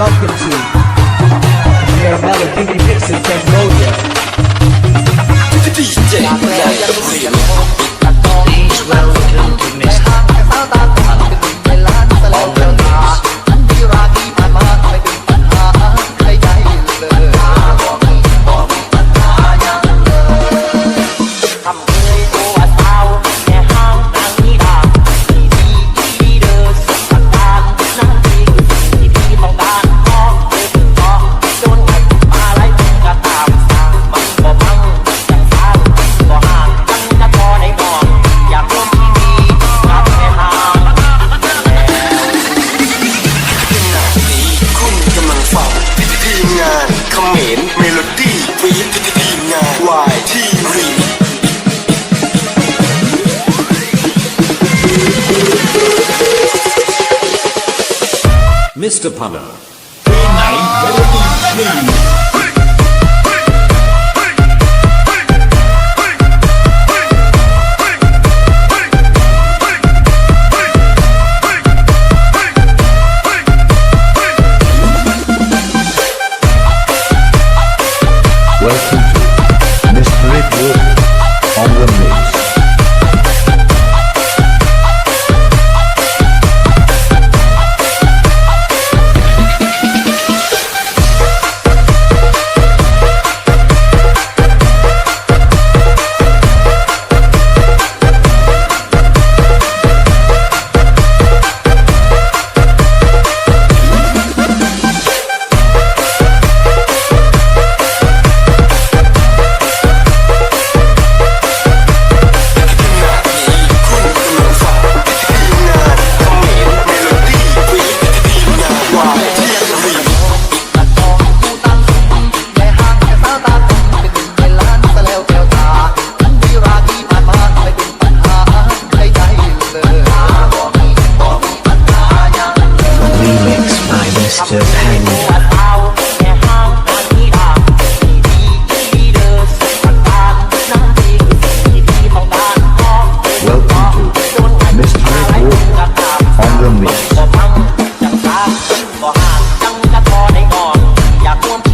welcome to Caramella Beauty Mix in Cambodia. DJ มรเมโลดี้ฟีดทีมงานวายที่รี Mr. Punner. เพลงไหนเมโลดี้เพลง just hang. บ่ห่างจังจะพอได้ก่อน อยากร่วม